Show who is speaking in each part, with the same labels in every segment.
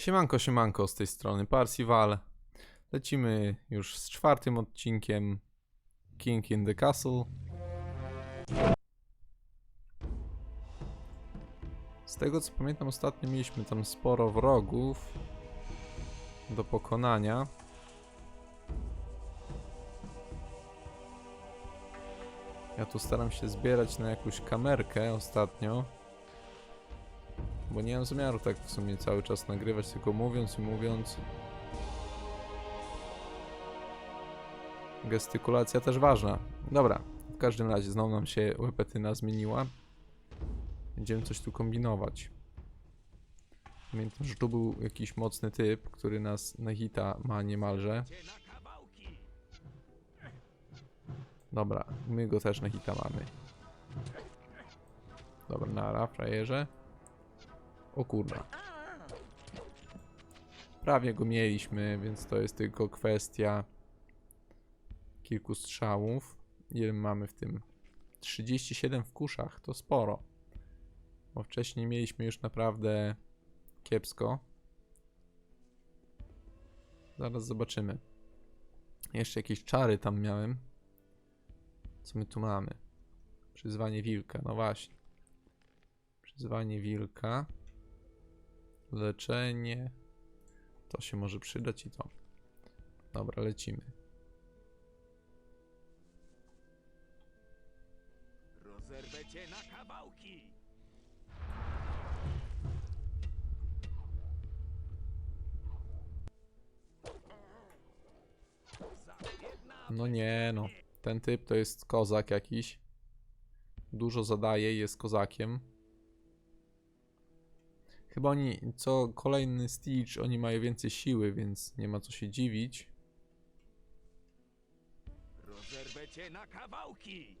Speaker 1: Siemanko, siemanko z tej strony Parsival. Lecimy już z czwartym odcinkiem King in the Castle. Z tego co pamiętam ostatnio mieliśmy tam sporo wrogów do pokonania. Ja tu staram się zbierać na jakąś kamerkę ostatnio. Bo nie mam zamiaru tak w sumie cały czas nagrywać, tylko mówiąc i mówiąc. Gestykulacja też ważna. Dobra, w każdym razie znowu nam się łepetyna zmieniła. Będziemy coś tu kombinować. Pamiętam, że tu był jakiś mocny typ, który nas na hita ma niemalże. Dobra, my go też na hita mamy. Dobra, nara, frajerze. O kurwa. Prawie go mieliśmy, więc to jest tylko kwestia kilku strzałów. Ile mamy w tym? 37 w kuszach, to sporo. Bo wcześniej mieliśmy już naprawdę kiepsko. Zaraz zobaczymy. Jeszcze jakieś czary tam miałem. Co my tu mamy? Przyzwanie wilka, no właśnie. Przyzwanie wilka. Leczenie. To się może przydać i to. Dobra, lecimy.
Speaker 2: Rozerwę cię na kawałki!
Speaker 1: No nie no. Ten typ to jest kozak jakiś. Dużo zadaje, jest kozakiem. Chyba oni, co kolejny Stitch, oni mają więcej siły, więc nie ma co się dziwić.
Speaker 2: Rozerwę cię na kawałki!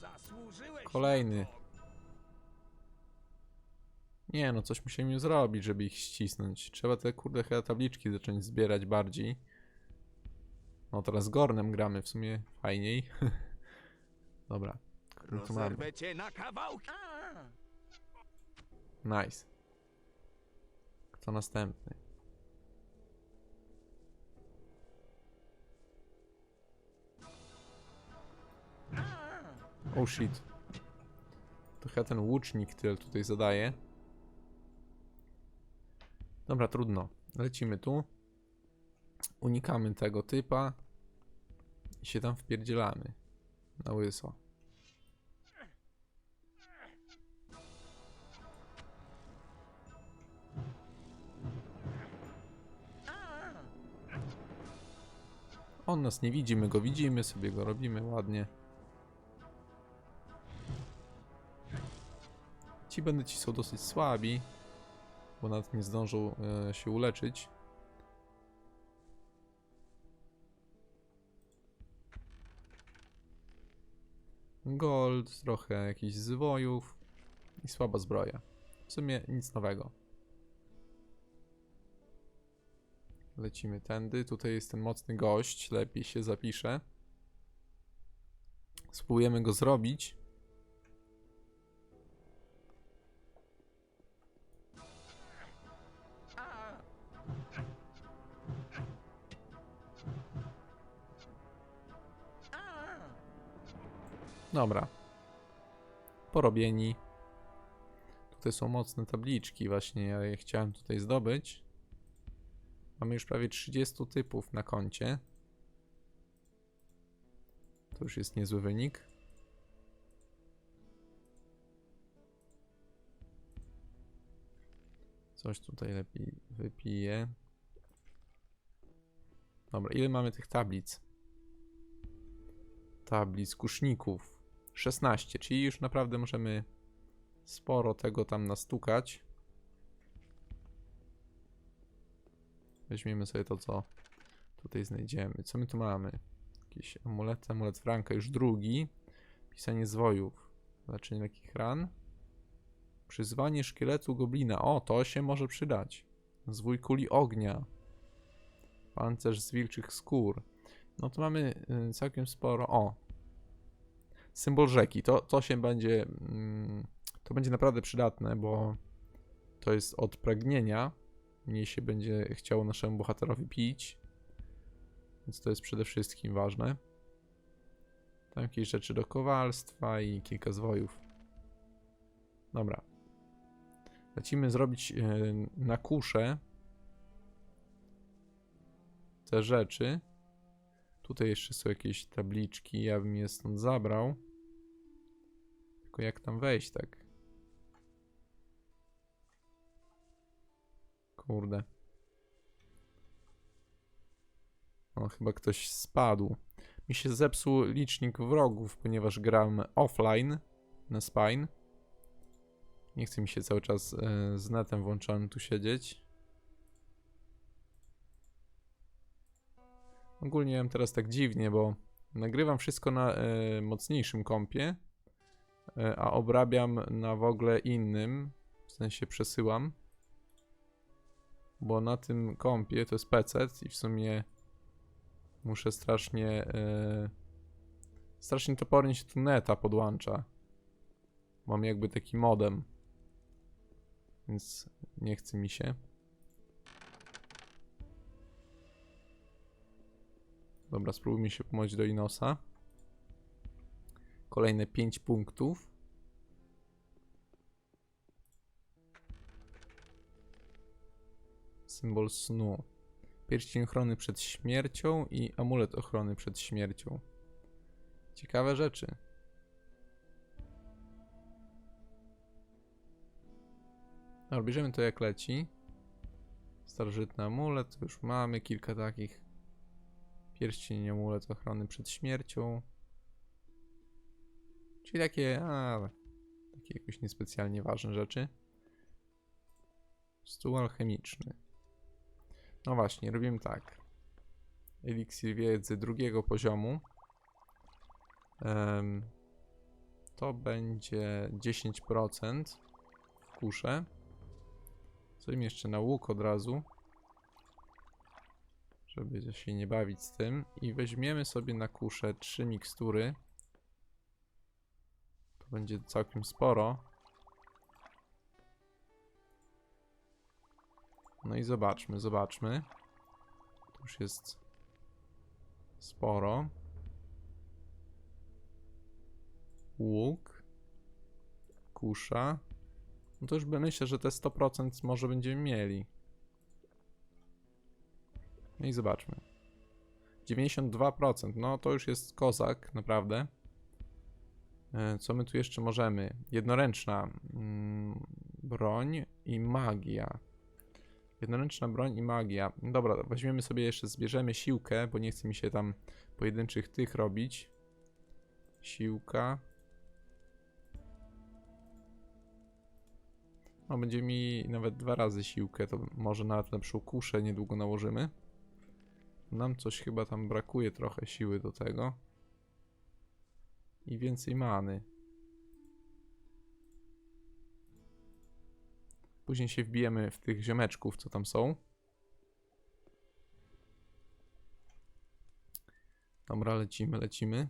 Speaker 2: Zasłużyłeś
Speaker 1: Kolejny. Nie no, coś musimy zrobić, żeby ich ścisnąć. Trzeba te kurde chyba tabliczki zacząć zbierać bardziej. No teraz Gornem gramy, w sumie fajniej. Dobra. No mamy.
Speaker 2: Rozerwę cię na kawałki!
Speaker 1: Nice. Kto następny? Oh shit. To chyba ten łucznik tyle tutaj zadaje. Dobra, trudno. Lecimy tu. Unikamy tego typa. I się tam wpierdzielamy. Na łyso. On nas nie widzi, my go widzimy, sobie go robimy ładnie. Ci bandyci są dosyć słabi, bo nawet nie zdążą e, się uleczyć. Gold, trochę jakichś zwojów i słaba zbroja. W sumie nic nowego. Lecimy tędy. Tutaj jest ten mocny gość. Lepiej się zapisze. Spróbujemy go zrobić. Dobra. Porobieni. Tutaj są mocne tabliczki, właśnie ja je chciałem tutaj zdobyć. Mamy już prawie 30 typów na koncie. To już jest niezły wynik. Coś tutaj lepiej wypiję. Dobra, ile mamy tych tablic? Tablic kuszników. 16, czyli już naprawdę możemy sporo tego tam nastukać. Weźmiemy sobie to, co tutaj znajdziemy. Co my tu mamy? Jakiś amulet, amulet Franka, już drugi. Pisanie zwojów. Leczenie lekkich ran. Przyzwanie szkieletu goblina. O, to się może przydać. Zwój kuli ognia. Pancerz z wilczych skór. No to mamy y, całkiem sporo. O! Symbol rzeki. To, to się będzie. Mm, to będzie naprawdę przydatne, bo to jest od pragnienia. Mniej się będzie chciało naszemu bohaterowi pić. Więc to jest przede wszystkim ważne. Tam jakieś rzeczy do kowalstwa i kilka zwojów. Dobra. Lecimy zrobić e, na kuszę te rzeczy. Tutaj jeszcze są jakieś tabliczki, ja bym je stąd zabrał. Tylko jak tam wejść tak? Kurde. O, chyba ktoś spadł. Mi się zepsuł licznik wrogów, ponieważ gram offline na Spine. Nie chce mi się cały czas e, z netem włączonym tu siedzieć. Ogólnie mam teraz tak dziwnie, bo nagrywam wszystko na e, mocniejszym kompie, a obrabiam na w ogóle innym, w sensie przesyłam. Bo na tym kompie to jest PC i w sumie muszę strasznie. E, strasznie topornie się tu neta podłącza. Mam jakby taki modem. Więc nie chce mi się. Dobra, spróbujmy się pomóc do Inosa. Kolejne 5 punktów. Symbol snu. Pierścień ochrony przed śmiercią i amulet ochrony przed śmiercią. Ciekawe rzeczy. Dobra, bierzemy to jak leci. Starożytny amulet, już mamy kilka takich. Pierścień, amulet ochrony przed śmiercią. Czyli takie, a, takie jakoś niespecjalnie ważne rzeczy. Stół alchemiczny. No właśnie, robimy tak. Eliksir wiedzy drugiego poziomu. Em, to będzie 10% w kusze. Zrobimy jeszcze na łuk od razu. Żeby się nie bawić z tym. I weźmiemy sobie na kuszę trzy mikstury. Będzie całkiem sporo. No i zobaczmy, zobaczmy. To już jest sporo. Łuk. Kusza. No to już by myślę, że te 100% może będziemy mieli. No i zobaczmy. 92%. No to już jest kozak, naprawdę. E, Co my tu jeszcze możemy? Jednoręczna mm, broń i magia. Jednoręczna broń i magia. Dobra, weźmiemy sobie jeszcze, zbierzemy siłkę, bo nie chce mi się tam pojedynczych tych robić. Siłka. No, będzie mi nawet dwa razy siłkę, to może nawet lepszą kuszę niedługo nałożymy. Nam coś chyba tam brakuje trochę siły do tego. I więcej many. Później się wbijemy w tych ziomeczków, co tam są. Dobra, lecimy, lecimy.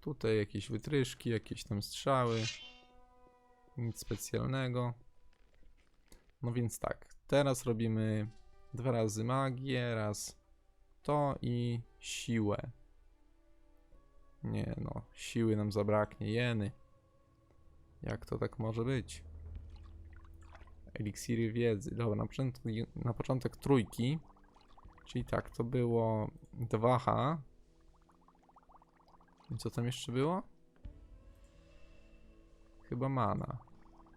Speaker 1: Tutaj jakieś wytryszki, jakieś tam strzały. Nic specjalnego. No więc tak, teraz robimy dwa razy magię, raz to i siłę. Nie no, siły nam zabraknie, jeny. Jak to tak może być? Eliksiry wiedzy. Dobra, na początek, na początek trójki. Czyli tak, to było 2H. I co tam jeszcze było? Chyba mana.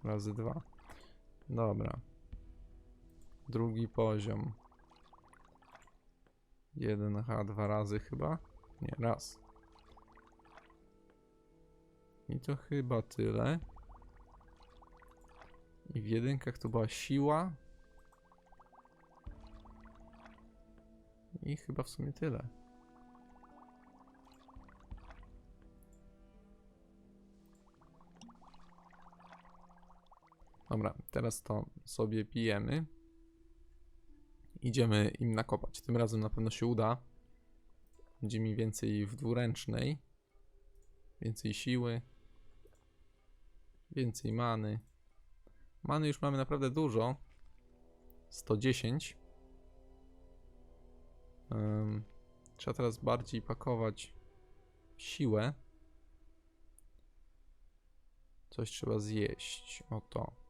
Speaker 1: Razy dwa. Dobra. Drugi poziom. 1H dwa razy chyba? Nie, raz. I to chyba tyle. I w jedynkach to była siła. I chyba w sumie tyle. Dobra, teraz to sobie pijemy. Idziemy im nakopać. Tym razem na pewno się uda. Będzie mi więcej w dwuręcznej. Więcej siły. Więcej many. Many już mamy naprawdę dużo. 110. Ym, trzeba teraz bardziej pakować siłę. Coś trzeba zjeść. Oto.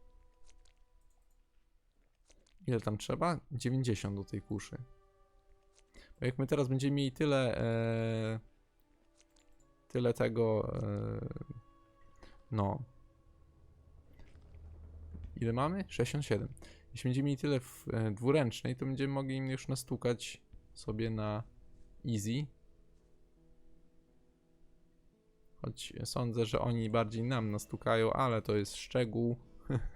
Speaker 1: Ile tam trzeba? 90 do tej kuszy. Bo jak my teraz będziemy mieli tyle. E, tyle tego. E, no. Ile mamy? 67. Jeśli będziemy mieli tyle w e, dwuręcznej, to będziemy mogli im już nastukać sobie na easy. Choć sądzę, że oni bardziej nam nastukają, ale to jest szczegół.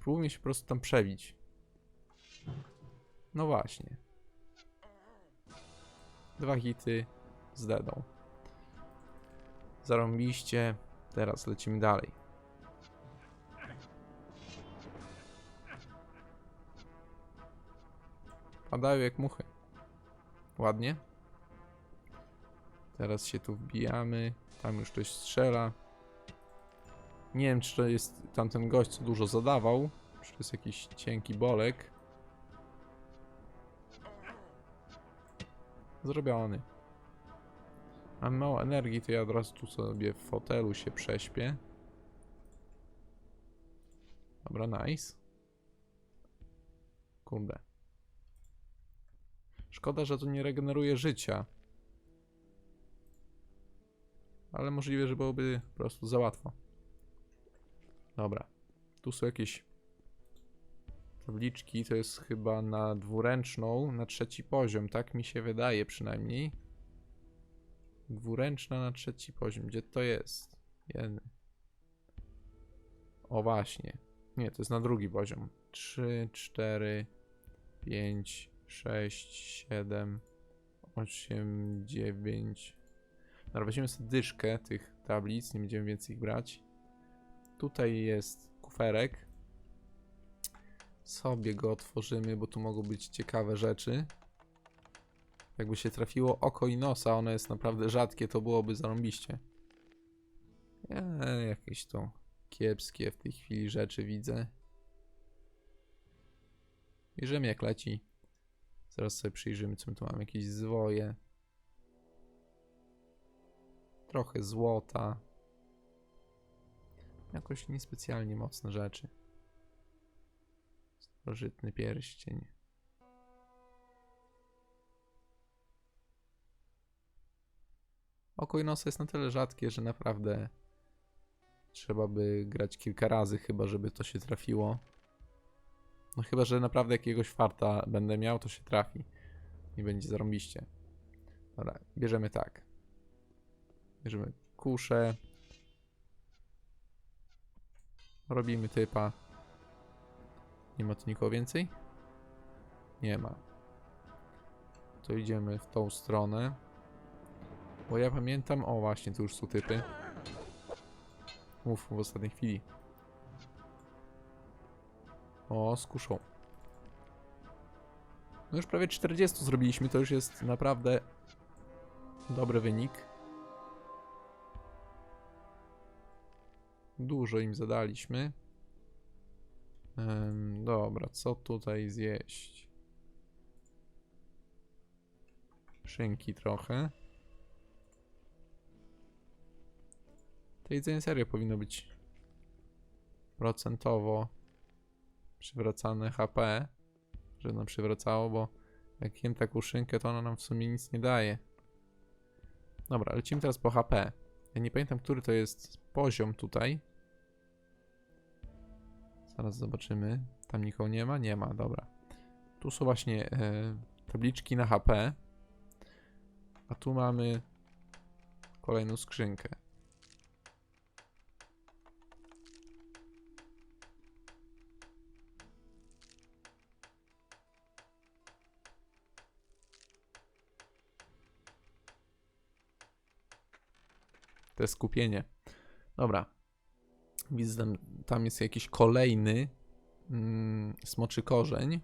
Speaker 1: Spróbujmy się po prostu tam przebić. No właśnie. Dwa hity z dedą. Zarąbiście. Teraz lecimy dalej. Padają jak muchy. Ładnie. Teraz się tu wbijamy. Tam już ktoś strzela. Nie wiem, czy to jest tamten gość, co dużo zadawał. Czy to jest jakiś cienki bolek. Zrobiony. Mam mało energii, to ja od razu tu sobie w fotelu się prześpię. Dobra, nice. Kurde. Szkoda, że to nie regeneruje życia. Ale możliwe, że byłoby po prostu za łatwo. Dobra. Tu są jakieś tabliczki. To jest chyba na dwuręczną, na trzeci poziom. Tak mi się wydaje przynajmniej. Dwuręczna na trzeci poziom. Gdzie to jest? Jeden. O właśnie. Nie, to jest na drugi poziom. 3, 4, 5, 6, 7, 8, 9. Dobra, weźmiemy sobie dyszkę tych tablic, nie będziemy więcej ich brać. Tutaj jest kuferek. Sobie go otworzymy, bo tu mogą być ciekawe rzeczy. Jakby się trafiło oko i nosa, ono jest naprawdę rzadkie, to byłoby zarąbiście. Eee, jakieś to kiepskie w tej chwili rzeczy widzę. Bierzemy jak leci. Zaraz sobie przyjrzymy, co my tu mamy. Jakieś zwoje. Trochę złota. Jakoś niespecjalnie mocne rzeczy. Starożytny pierścień. Oko i nosa jest na tyle rzadkie, że naprawdę trzeba by grać kilka razy, chyba żeby to się trafiło. No chyba, że naprawdę jakiegoś farta będę miał, to się trafi. I będzie zarąbiście. Dobra, bierzemy tak. Bierzemy kuszę. Robimy typa. Nie ma tu nikogo więcej? Nie ma. To idziemy w tą stronę. Bo ja pamiętam... O właśnie, tu już są typy. Mów w ostatniej chwili. O, z kuszą. No już prawie 40 zrobiliśmy, to już jest naprawdę dobry wynik. Dużo im zadaliśmy. Em, dobra, co tutaj zjeść? Szynki trochę. To jedzenie serio powinno być procentowo przywracane HP, że nam przywracało, bo jak jem taką szynkę, to ona nam w sumie nic nie daje. Dobra, lecimy teraz po HP. Ja nie pamiętam, który to jest poziom tutaj. Zaraz zobaczymy. Tam nikogo nie ma? Nie ma, dobra. Tu są właśnie e, tabliczki na HP. A tu mamy kolejną skrzynkę. Te skupienie. Dobra. Widzę, tam, jest jakiś kolejny mm, smoczy korzeń.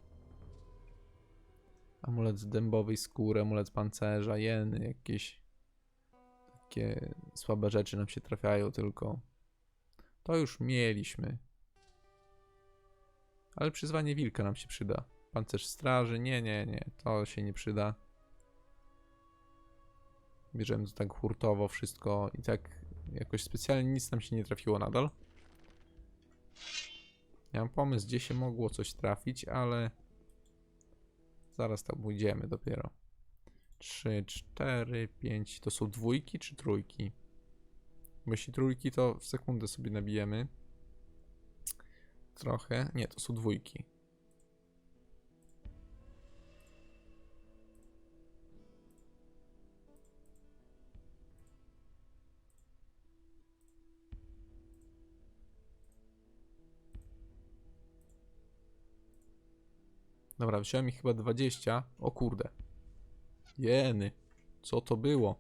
Speaker 1: Amulet z dębowej skóry, amulet pancerza, jeny, jakieś takie słabe rzeczy nam się trafiają tylko. To już mieliśmy. Ale przyzwanie wilka nam się przyda. Pancerz straży, nie, nie, nie, to się nie przyda. Bierzemy to tak hurtowo wszystko i tak jakoś specjalnie nic nam się nie trafiło nadal. Mam pomysł, gdzie się mogło coś trafić, ale zaraz tam pójdziemy dopiero. 3, 4, 5. To są dwójki czy trójki? Bo jeśli trójki, to w sekundę sobie nabijemy. Trochę. Nie, to są dwójki. Dobra, wziąłem ich chyba 20. O kurde. Jeny. Co to było?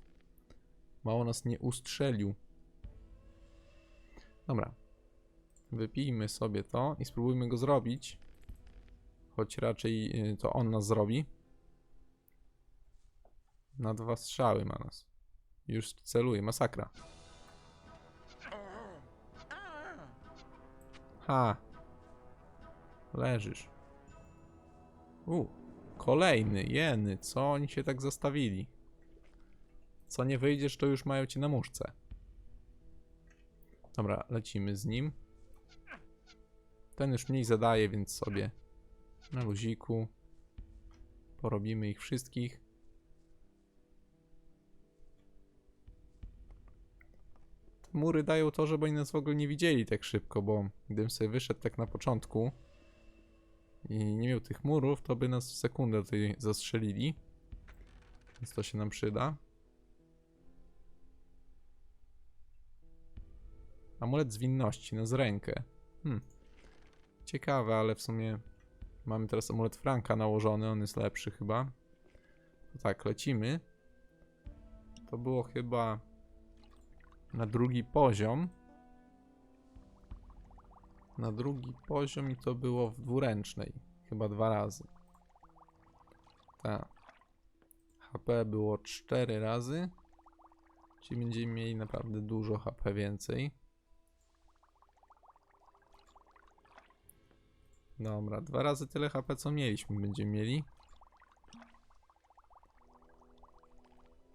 Speaker 1: Mało nas nie ustrzelił. Dobra. Wypijmy sobie to i spróbujmy go zrobić. Choć raczej y, to on nas zrobi. Na dwa strzały ma nas. Już celuje. Masakra. Ha. Leżysz. U, kolejny, jeny, co oni się tak zostawili? Co nie wyjdziesz, to już mają cię na muszce. Dobra, lecimy z nim. Ten już mniej zadaje, więc sobie na luziku porobimy ich wszystkich. Mury dają to, żeby oni nas w ogóle nie widzieli tak szybko, bo gdybym sobie wyszedł tak na początku, i nie miał tych murów, to by nas w sekundę tutaj zastrzelili. Więc to się nam przyda. Amulet zwinności na z rękę. Hmm. Ciekawe, ale w sumie mamy teraz amulet Franka nałożony, on jest lepszy chyba. To tak, lecimy. To było chyba na drugi poziom. Na drugi poziom i to było w dwuręcznej. Chyba dwa razy. Tak. HP było 4 razy. Czyli będziemy mieli naprawdę dużo HP więcej. Dobra, dwa razy tyle HP co mieliśmy będziemy mieli.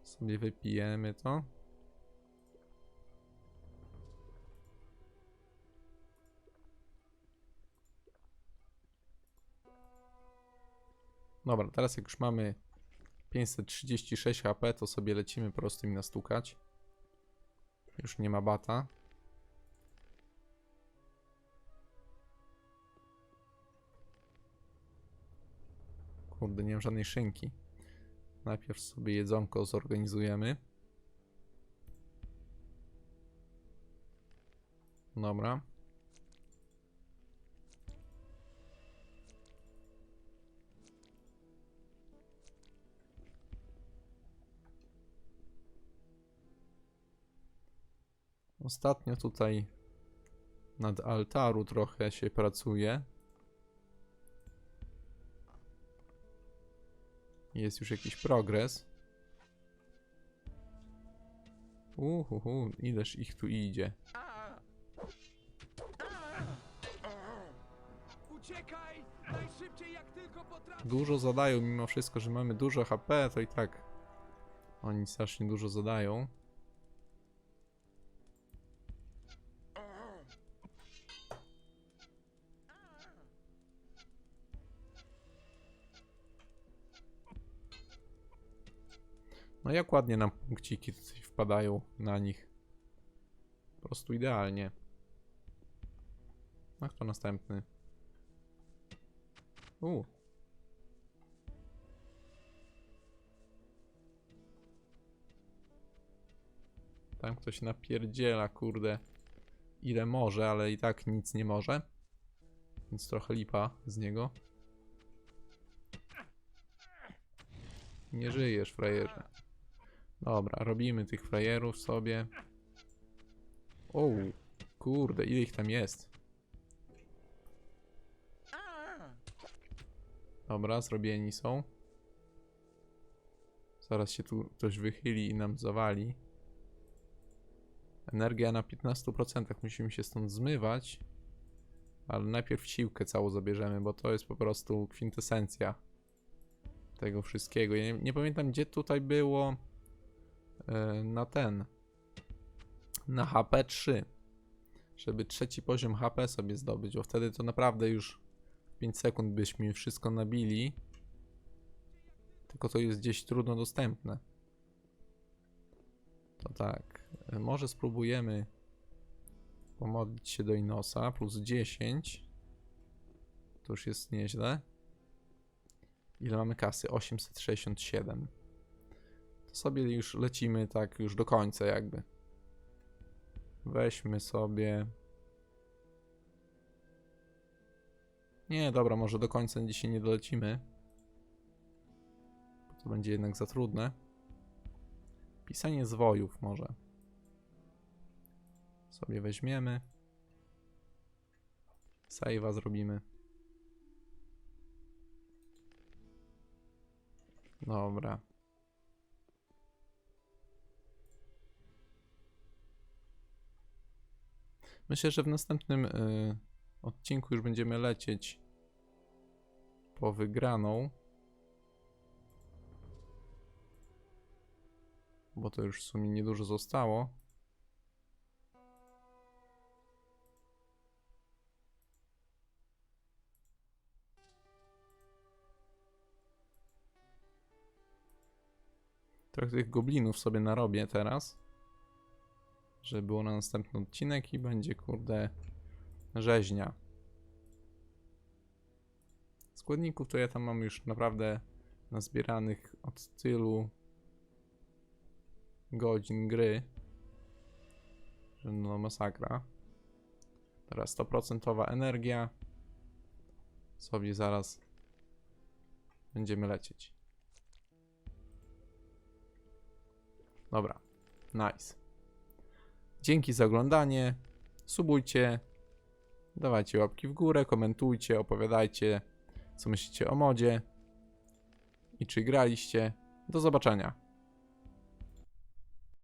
Speaker 1: Sobie wypijemy to. Dobra, teraz jak już mamy 536 HP, to sobie lecimy po prostu im nastukać. Już nie ma bata. Kurde, nie mam żadnej szynki. Najpierw sobie jedzonko zorganizujemy. Dobra. Ostatnio tutaj nad altaru trochę się pracuje. Jest już jakiś progres. Uhuhu, ileż ich tu idzie.
Speaker 2: Uciekaj! Najszybciej jak tylko potrafisz!
Speaker 1: Dużo zadają, mimo wszystko, że mamy dużo HP, to i tak oni strasznie dużo zadają. No jak ładnie nam punkciki wpadają na nich. Po prostu idealnie. A kto następny? U. Tam ktoś napierdziela, kurde. Ile może, ale i tak nic nie może. Więc trochę lipa z niego. Nie żyjesz, frajerze. Dobra, robimy tych frajerów sobie. O, Kurde, ile ich tam jest? Dobra, zrobieni są. Zaraz się tu ktoś wychyli i nam zawali. Energia na 15%. Musimy się stąd zmywać. Ale najpierw siłkę całą zabierzemy, bo to jest po prostu kwintesencja tego wszystkiego. Ja nie, nie pamiętam, gdzie tutaj było na ten. Na HP 3. Żeby trzeci poziom HP sobie zdobyć, bo wtedy to naprawdę już 5 sekund byśmy wszystko nabili. Tylko to jest gdzieś trudno dostępne. To tak. e, Może spróbujemy pomodlić się do Inosa. Plus 10. To już jest nieźle. Ile mamy kasy? 867. To sobie już lecimy tak już do końca jakby. Weźmy sobie. Nie, dobra, może do końca dzisiaj nie dolecimy. To będzie jednak za trudne. Pisanie zwojów może. Sobie weźmiemy. Save'a zrobimy. Dobra. Myślę, że w następnym y, odcinku już będziemy lecieć po wygraną. Bo to już w sumie niedużo zostało. Trochę tych goblinów sobie narobię teraz. Żeby było na następny odcinek i będzie kurde rzeźnia. Składników to ja tam mam już naprawdę nazbieranych od tylu godzin gry. Że no masakra. Teraz 100% energia. Sobie zaraz będziemy lecieć. Dobra, nice. Dzięki za oglądanie. Subujcie. Dawajcie łapki w górę, komentujcie, opowiadajcie, co myślicie o modzie i czy graliście. Do zobaczenia.